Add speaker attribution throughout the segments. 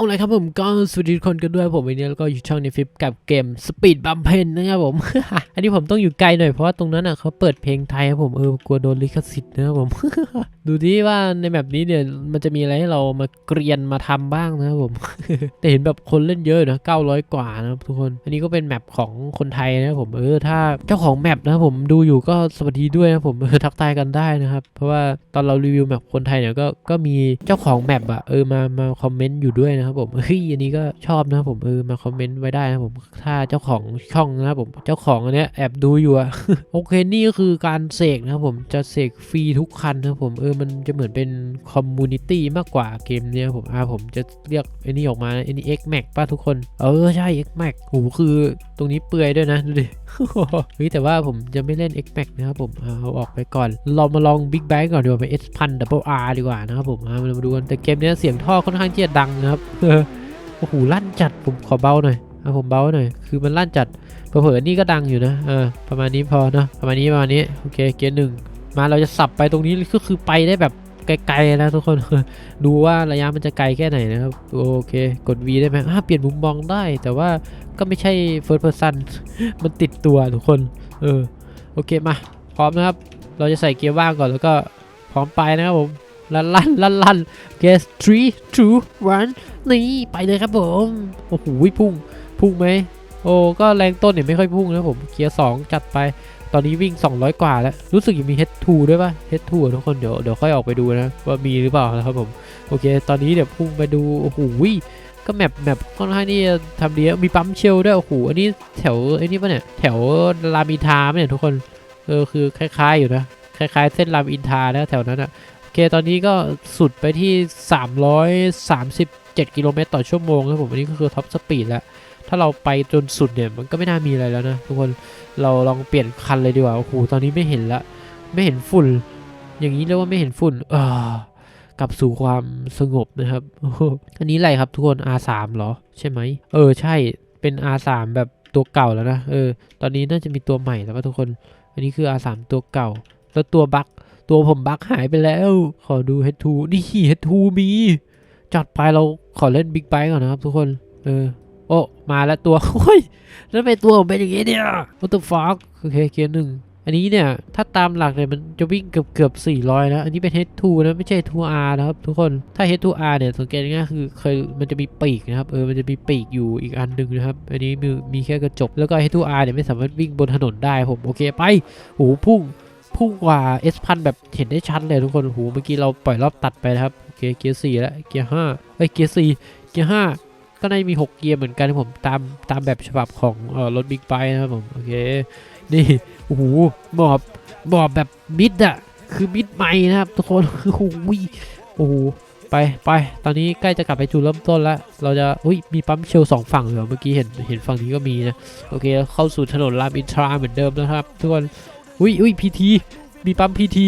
Speaker 1: เอาเลยครับผมก็สวัสดีทุกคนกันด้วยผมวันนี้แล้วก็อยู่ช่องในฟิปกับเกม Speed b u m p e n นะครับผม อันนี้ผมต้องอยู่ไกลหน่อยเพราะว่าตรงนั้นอะเขาเปิดเพลงไทยครับผมเออกลัวโดนลิขสิทธิ์นะครับผม ดูดิว่าในแบบนี้เนี่ยมันจะมีอะไรให้เรามาเกรียนมาทำบ้างนะครับผม แต่เห็นแบบคนเล่นเยอะอยู่นะ900 กว่านะครับทุกคน อันนี้ก็เป็นแมปของคนไทยนะครับผมเออถ้าเจ้าของแมปนะครับผมดูอยู่ก็สวัสดีด้วยนะผมเออทักทายกันได้นะครับเพราะว่าตอนเรารีวิวแมปคนไทยเนี่ยก็ก็มีเจ้าของแมปอะเออมามาคอมเมนต์อยู่ด้วยนะครับผมเฮ้ยอันนี้ก็ชอบนะผมเออมาคอมเมนต์ไว้ได้นะผมถ้าเจ้าของช่องนะครับผมเจ้าของอันเนี้ยแอบดูอยู่อะโอเคนี่ก็คือการเสกนะครับผมจะเสกฟรีทุกคันนะผมเออมันจะเหมือนเป็นคอมมูนิตี้มากกว่าเกมเนี้ยผมอ่าผมจะเรียกไอ้นี่ออกมาไอ้นี่ X Max ป่ะทุกคน เออใช่ X Max โหคือตรงนี้เปื่อยด้วยนะดูดิ เฮ้ยแต่ว่าผมจะไม่เล่น X Max นะครับผมเอาออกไปก่อน เรามาลอง Big Bang ก่อนดีกว่าไป S พัน Double R ดีกว่านะครับผมมาดูกันแต่เกมเนี้ยเสียงท่อค่อนข้างที่จะดังนะครับโอ้โหลั่นจัดผมขอเบาหน่อยเอะผมเบาหน่อยคือมันลั่นจัดเผลอๆนี่ก็ดังอยู่นะเออประมาณนี้พอเนาะประมาณนี้ประมาณนี้โอเคเกียร์หนึ่งมาเราจะสับไปตรงนี้ก็คือไปได้แบบ ไกลๆนะทุกคนดูว่าระยะมันจะไกลแค่ไหนนะครับ โอเค กด V ได้ไหมอ่าเปลี่ยนมุมมองได้ แต่ว่าก็ไม่ใช่ first person มันติดตัวทุกคน เออ โอเคมา พร้อมนะครับ เราจะใส่เกียร์ว่างก่อนแล้วก็พร้อมไปนะครับผมลั่นลั่นลั่นลั่นเกส three two one นี่ไปเลยครับผม โอ้โหพุ่ง พุ่งไหม โอ้ ก็แรงต้นเนี่ยไม่ค่อยพุ่งนะผม เกียร์2จัดไป ตอนนี้วิ่ง 200 กว่าแล้ว รู้สึกยังมี H2 ด้วยป่ะ H2 อะทุกคนเดี๋ยวเดี๋ยวค่อยออกไปดูนะ ว่ามีหรือเปล่านะครับผม โอเค ตอนนี้เดี๋ยวพุ่งไปดู โอ้โหก็แมปแมปค่อนข้างที่จะทำดีมีปั๊มเชลด้วย โอ้โห อันนี้แถวไอ้นี่ป่ะเนี่ย แถวรามอินทราปะเนี่ยทุกคน เออ คือคล้าย ๆ อยู่นะ คล้าย ๆ เส้นรามอินทาแล้วแถวนั้นอะโอเค ตอนนี้ก็สุดไปที่ 337 กิโลเมตรต่อชั่วโมงครับผม อันนี้ก็คือท็อปสปีดแล้ว ถ้าเราไปจนสุดเนี่ยมันก็ไม่น่ามีอะไรแล้วนะทุกคนเราลองเปลี่ยนคันเลยดีกว่าโอ้โหตอนนี้ไม่เห็นละไม่เห็นฝุ่น อย่างนี้เรียกว่าไม่เห็นฝุ่นเออกลับสู่ความสงบนะครับอันนี้อะไรครับทุกคน R3 เหรอใช่ไหมเออใช่เป็น R3 แบบตัวเก่าแล้วนะเออตอนนี้น่าจะมีตัวใหม่แล้วป่ะทุกคน อันนี้คือ R3 ตัวเก่า แล้วตัวบั๊กตัวผมบั๊กหายไปแล้ว ขอดู H2 นี่ H2 มีจัดไปเราขอเล่นบิ๊กไบค์ก่อนนะครับทุกคน เออ โอ้ มาแล้วตัวโอ้ยแล้วไปตัวเป็นอย่างงี้เนี่ย what the fuck โอเคเกียร์หนึ่งอันนี้เนี่ย ถ้าตามหลักเนี่ยมันจะวิ่งเกือบเกือบ400 นะ อันนี้เป็น H2 นะไม่ใช่ 2R นะครับทุกคน ถ้า H2R เนี่ยสังเกตง่ายคือเคยมันจะมีปีกนะครับ เออ มันจะมีปีกอยู่อีกอันหนึ่งนะครับ อันนี้มีมีแค่กระจก แล้วก็ H2R เนี่ยไม่สามารถวิ่งบนถนนได้ผม โอเคไปโอ้โหพุ่งพุ่งกว่า S พันแบบเห็นได้ชัดเลยทุกคนโอ้โหเมื่อกี้เราปล่อยรอบตัดไปนะครับ โอเคเกียร์สี่แล้วเกียร์ห้าเอ้ยเกียร์สี่เกียร์ห้า ก็น่าจะมี 6 เกียร์เหมือนกันผมตามตามแบบฉบับของเอ่อรถบิ๊กไบค์นะครับผมโอเคนี่โอ้โหหมอบหมอบแบบมิดอะคือมิดใหม่นะครับทุกคนคือโอ้โหโอ้โหไปไปตอนนี้ใกล้จะกลับไปจุดเริ่มต้นแล้ว เราจะอุ้ยมีปั๊มเชลสองฝั่งเหรอเมื่อกี้เห็นเห็นฝั่งนี้ก็มีนะโอเคเข้าสู่ถนนรามอินทราเหมือนเดิมนะครับทุกคนอุ้ยอุ้ยพีทีมีปั๊มพีที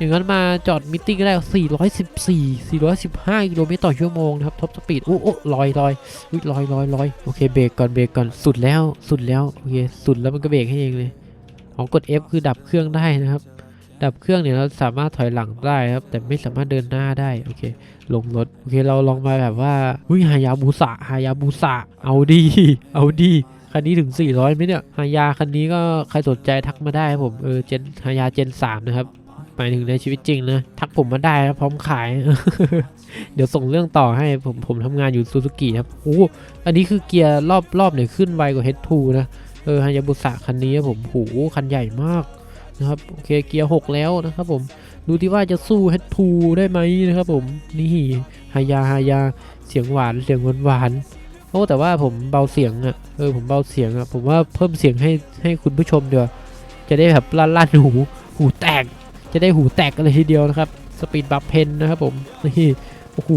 Speaker 1: อย่างนั้นมาจอดมิทติ้งก็ได้ 414 415กิโลเมตรต่อชั่วโมงนะครับท็อปสปีดโอ้โอ้ลอยลอยอุ้ยลอยลอยลอยโอเคเบรกก่อนเบรกก่อนสุดแล้วสุดแล้วโอเคสุดแล้วมันก็เบรกให้เองเลยของกด F คือดับเครื่องได้นะครับ ดับเครื่องเนี่ยเราสามารถถอยหลังได้ครับ แต่ไม่สามารถเดินหน้าได้โอเค ลงรถโอเคเราลองมาแบบว่าอุ้ยฮายาบุสะฮายาบุสะเอาดีเอาดีคันนี้ถึง 400ไหมเนี่ยฮายาคันนี้ก็ใครสนใจทักมาได้ครับผมเออเจนฮายาเจน3นะครับ หมายถึงในชีวิตจริงนะ ทักผมมาได้นะพร้อมขาย เดี๋ยวส่งเรื่องต่อให้ผมผมทำงานอยู่ซูซูกิครับโอ้อันนี้คือเกียร์รอบรอบเนี่ยขึ้นไวกว่า H2 นะ เออฮายาบุสะคันนี้ผมโหคันใหญ่มากนะครับโอเคเกียร์ 6 แล้วนะครับผมดูที่ว่าจะสู้ H2 ได้ไหมนะครับผมนี่ฮายาฮายาเสียงหวานเสียงหวานหวานโอ้แต่ว่าผมเบาเสียงอะ่ะเออผมเบาเสียงอะ่ะผมว่าเพิ่มเสียงให้ให้คุณผู้ชมเดี๋ยวจะได้แบบลั่นๆหูหูแตก จะได้หูแตกกันเลยทีเดียวนะครับสปีดบัฟเพนนะครับผมนี่โอ้โห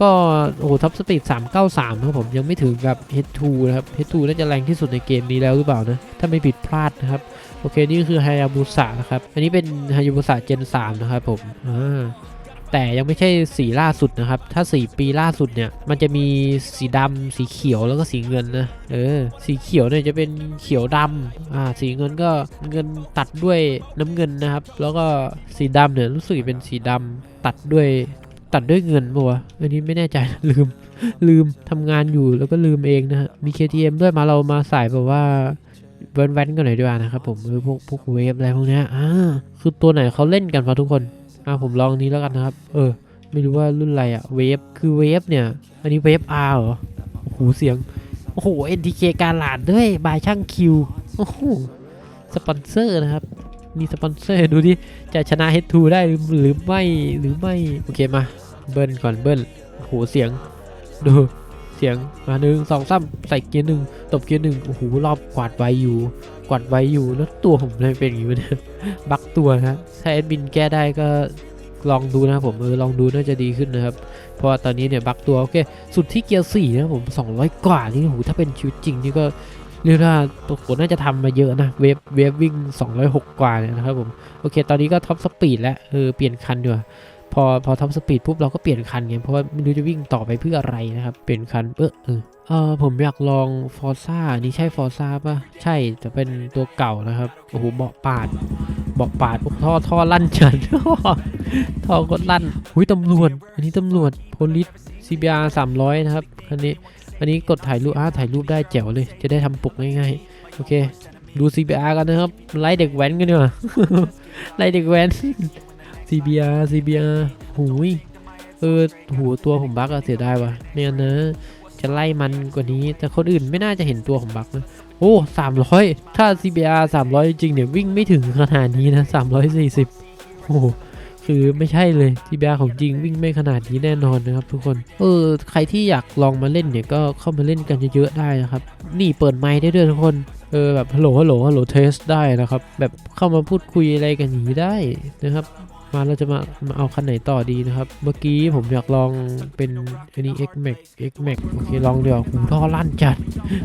Speaker 1: ก็โอ้โหท็อปสปีด393นะครับผมยังไม่ถึงกับ H2 นะครับ H2 น่าจะแรงที่สุดในเกมนี้แล้วหรือเปล่านะ ถ้าไม่ผิดพลาดนะครับ โอเค นี่คือฮายาบุสะนะครับ อันนี้เป็นฮายาบุสะเจน3นะครับผมอ่า แต่ยังไม่ใช่สีล่าสุดนะครับ ถ้าสีปีล่าสุดเนี่ย มันจะมีสีดำสีเขียวแล้วก็สีเงินนะ เออ สีเขียวเนี่ยจะเป็นเขียวดำอ่า สีเงินก็เงินตัดด้วยน้ำเงินนะครับ แล้วก็สีดำเนี่ยรู้สึกเป็นสีดำตัดด้วยตัดด้วยเงินปะวะอันนี้ไม่แน่ใจลืม ลืมทำงานอยู่แล้วก็ลืมเองนะฮะ มี KTM ด้วยมาเรามาสายแบบว่าแว้นๆกันหน่อยดีกว่านะครับผมเออพวกพวกเวฟอะไรพวกเนี้ยอ่าคือตัวไหนเขาเล่นกันมาทุกคน อ่าผมลองนี้แล้วกันนะครับ เออ ไม่รู้ว่ารุ่นอะไรอะเวฟ คือเวฟเนี่ย อันนี้เวฟ R เหรอ โอ้โห เสียง โอ้โห NTK การหลาดด้วย บายช่างคิว โอ้โห สปอนเซอร์นะครับมีสปอนเซอร์ดูดิจะชนะ H2 ได้หรือหรือไม่หรือไม่ โอเคมา เบิ้ลก่อนเบิ้ลโอ้โหเสียง ดู สียงมาหนึ่งสองสามใส่เกียร์หนึ่งตบเกียร์หนึ่งโอ้โหรอบกวาดไวอยู่ กวาดไวอยู่แล้วตัวผมเลยเป็นอย่างนี้วะเนี่ยบักตัวนะถ้าแอดมินแก้ได้ก็ลองดูนะผมเออลองดูน่าจะดีขึ้นนะครับ เพราะว่าตอนนี้เนี่ยบักตัวโอเคสุดที่เกียร์สี่นะครับผม 200 กว่านี่โอ้โหถ้าเป็นชีวิตจริงนี่ก็เรียกว่าตัวผมน่าจะทำมาเยอะนะ เวฟเวฟวิ่ง 206 กว่าเนี่ยนะครับผม โอเค ตอนนี้ก็ท็อปสปีดแล้วเออเปลี่ยนคันดีกว่า พอพอท็อปสปีดปุ๊บเราก็เปลี่ยนคันไงเพราะว่าไม่รู้จะวิ่งต่อไปเพื่ออะไรนะครับ เปลี่ยนคันเออเออเออผมอยากลองฟอร์ซ่านี่ใช่ฟอร์ซ่าป่ะ ใช่แต่เป็นตัวเก่านะครับ โอ้โหเบาะปาดเบาะปาดโอ้ท่อท่อลั่นจัดท่อกดลั่นหุยตำรวจ อันนี้ตำรวจโพลิส CBR 300นะครับคันนี้อันนี้กดถ่ายรูปอ่าถ่ายรูปได้แจ๋วเลย จะได้ทำปกง่ายๆ โอเค ดู CBR กันนะครับ ไล่เด็กแว้นกันดีกว่าไล่เด็กแว้น CBR CBR หูยเออหูตัวผมบักอะเสียดายว่ะเนี่ยนนะจะไล่มันกว่านี้ แต่คนอื่นไม่น่าจะเห็นตัวผมบักนะโอ้สามร้อยถ้า CBR 300จริงเนี่ยวิ่งไม่ถึงขนาดนี้นะ340โอ้โหคือไม่ใช่เลย CBR ของจริงวิ่งไม่ขนาดนี้แน่นอนนะครับทุกคน เออ ใครที่อยากลองมาเล่นเนี่ยก็เข้ามาเล่นกันเยอะๆได้นะครับ นี่เปิดไมค์ได้ด้วยทุกคนเออแบบฮัลโหลฮัลโหลฮัลโหลเทสได้นะครับ แบบเข้ามาพูดคุยอะไรกันอย่างนี้ได้นะครับ มาเราจะมามาเอาคันไหนต่อดีนะครับ เมื่อกี้ผมอยากลองเป็นอันนี้ X Max X Max โอเคลองเดี๋ยวหูท่อลั่นจัด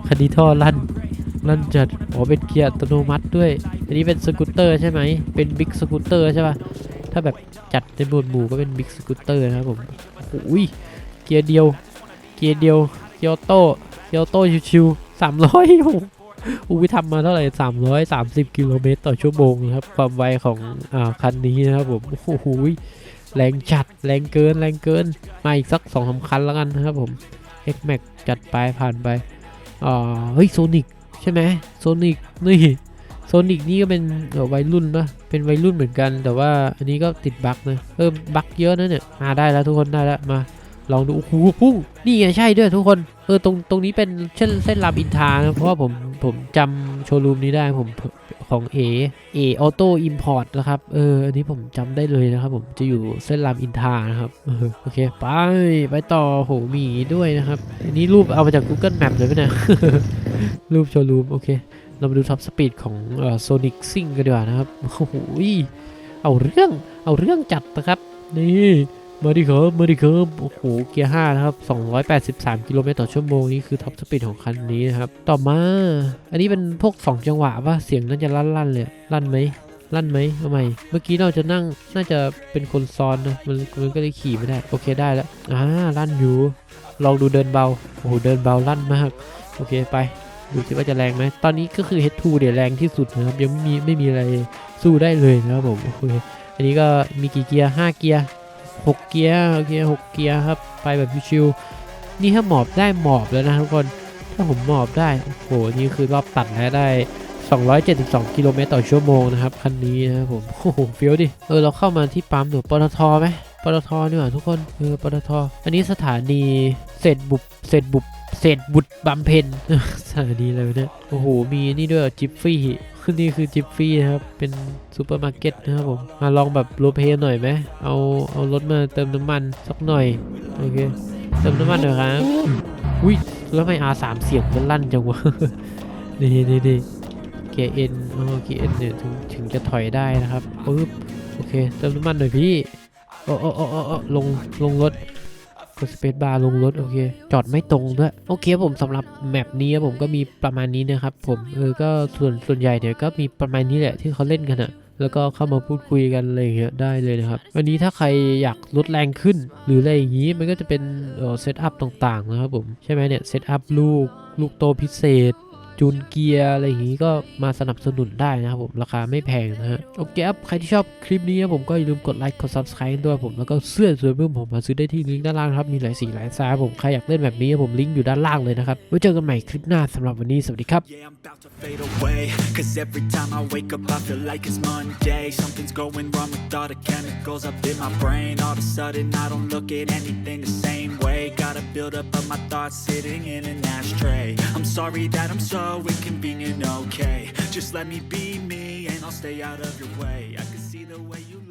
Speaker 1: คันนี้ท่อลั่นลั่นจัดอ๋อเป็นเกียร์อัตโนมัติด้วย อันนี้เป็นสกูตเตอร์ใช่ไหมเป็นบิ๊กสกูตเตอร์ใช่ป่ะถ้าแบบจัดในหมวดหมู่ก็เป็นบิ๊กสกูตเตอร์นะครับผมโอ้ยเกียร์เดียว เกียร์เดียวเกียร์โต้เกียร์โต้ชิวๆสามร้อยอุ้ ยทำมาเท่าไหร่สามร้อยสามสิบกิโลเมตรต่อชั่วโมงครับ ความไวของอ่าคันนี้นะครับผม โอ้โหแรงจัด แรงเกิน แรงเกิน มาอีกสักสองสามคันแล้วกันนะครับผม X Max จัดไปผ่านไปอ่าเฮ้ยโซนิกใช่ไหมโซนิกนี่โซนิกนี่ก็เป็นวัยรุ่นปะเป็นวัยรุ่นเหมือนกัน แต่ว่าอันนี้ก็ติดบั๊กนะเออบั๊กเยอะนะเนี่ยมาได้แล้วทุกคนได้แล้วมา ลองดูโอ้โหพุ่งนี่ไงใช่ด้วยทุกคนเออตรงตรงนี้เป็นเส้นเส้นรามอินทานะเพราะว่าผมผมจำโชว์รูมนี้ได้ผมของเอเอออโต้อิมพอร์ตนะครับเอออันนี้ผมจำได้เลยนะครับ ผมจะอยู่เส้นรามอินทานะครับออโอเคไปไปต่อโหมีอย่างงี้ด้วยนะครับอันนี้รูปเอามาจาก Google Map เลยไหมเนี่ยรูปโชว์รูมโอเคเรามาดูท็อปสปีดของโซนิกซิงกันดีกว่านะครับโอ้โหเอาเรื่องเอาเรื่องจัดนะครับนี่ มาดิครับมาดิครับโอ้โห เกียร์ 5 นะครับ 283 กิโลเมตรต่อชั่วโมงนี่คือท็อปสปีดของคันนี้นะครับ ต่อมา อันนี้เป็นพวก 2 จังหวะว่าเสียงน่าจะลั่นๆเลย ลั่นไหมลั่นไหมทำไม เมื่อกี้เราจะนั่ง น่าจะเป็นคนซ้อนนะ มันมันก็เลยขี่ไม่ได้ โอเคได้แล้ว อ่า ลั่นอยู่ ลองดูเดินเบา โอ้โห เดินเบาลั่นมาก โอเคไป ดูสิว่าจะแรงไหม ตอนนี้ก็คือ H2 เดี๋ยวแรงที่สุดนะครับ ยังไม่มีไม่มีอะไรสู้ได้เลยนะครับผม โอเค อันนี้ก็มีกี่เกียร์ 5 เกียร์ 6 เกียร์โอเค6เกียร์ครับไปแบบชิวๆนี่ถ้าหมอบได้หมอบแล้วนะทุกคนถ้าผมหมอบได้โอ้โหนี่คือรอบตัดแล้วได้ 272 กิโลเมตรต่อชั่วโมงนะครับคันนี้นะครับผมโอ้โหเฟี้ยวดิเออเราเข้ามาที่ปั๊มหนูปตทไหมปตทนี่หว่าทุกคนเออปตทอันนี้สถานีเศษบุบเศษบุบ เศษบุตรบำเพ็ญสถานีอะไรวะเนี่ยโอ้โห มีนี่ด้วยจิฟฟี่นี่คือจิฟฟี่นะครับ เป็นซูเปอร์มาร์เก็ตนะครับผม มาลองแบบโรเพย์หน่อยไหม เอา เอารถมาเติมน้ำมันสักหน่อย โอเค เติมน้ำมันหน่อยครับ อุ้ย แล้วไม่ R3 เสียงมันลั่นจังวะ นี่นี่นี่เกียร์เอ็นอ๋อเกียร์เอ็นเนี่ยถึงถึงจะถอยได้นะครับปึ๊บ โอเค เติมน้ำมันหน่อยพี่ โอ้โอ้โอ้โอ้โอ้ลง ลงรถ กดสเปซบาร์ลงรถโอเค จอดไม่ตรงด้วย โอเคผมสำหรับแมปนี้ผมก็มีประมาณนี้นะครับผมเออก็ส่วนส่วนใหญ่เนี่ยก็มีประมาณนี้แหละที่เขาเล่นกันอะแล้วก็เข้ามาพูดคุยกันอะไรอย่างเงี้ยได้เลยนะครับ วันนี้ถ้าใครอยากลดแรงขึ้น หรืออะไรอย่างงี้มันก็จะเป็นเออเซตอัพต่างๆนะครับผม ใช่ไหมเนี่ยเซตอัพลูกลูกโตพิเศษ จูนเกียร์อะไรอย่างนี้ก็มาสนับสนุนได้นะครับผมราคาไม่แพงนะฮะโอเคครับใครที่ชอบคลิปนี้ครับผมก็อย่าลืมกดไลค์กด subscribe ด้วยผมแล้วก็เสื้อสวยเพิ่มผมมาซื้อได้ที่ลิงก์ด้านล่างครับมีหลายสีหลายไซส์ผมใครอยากเล่นแบบนี้ผมลิงก์อยู่ด้านล่างเลยนะครับไว้เจอกันใหม่คลิปหน้าสำหรับวันนี้สวัสดีครับ
Speaker 2: Yeah, I'm about to fade away. Cause every time I wake up, I feel like it's Monday. Something's going wrong with all the chemicals up in my brain. All of a sudden, I don't look at anything the same way. Gotta build up of my thoughts sitting in an ashtray. I'm sorry that I'm so inconvenient, okay? Just let me be me, and I'll stay out of your way. I can see the way you.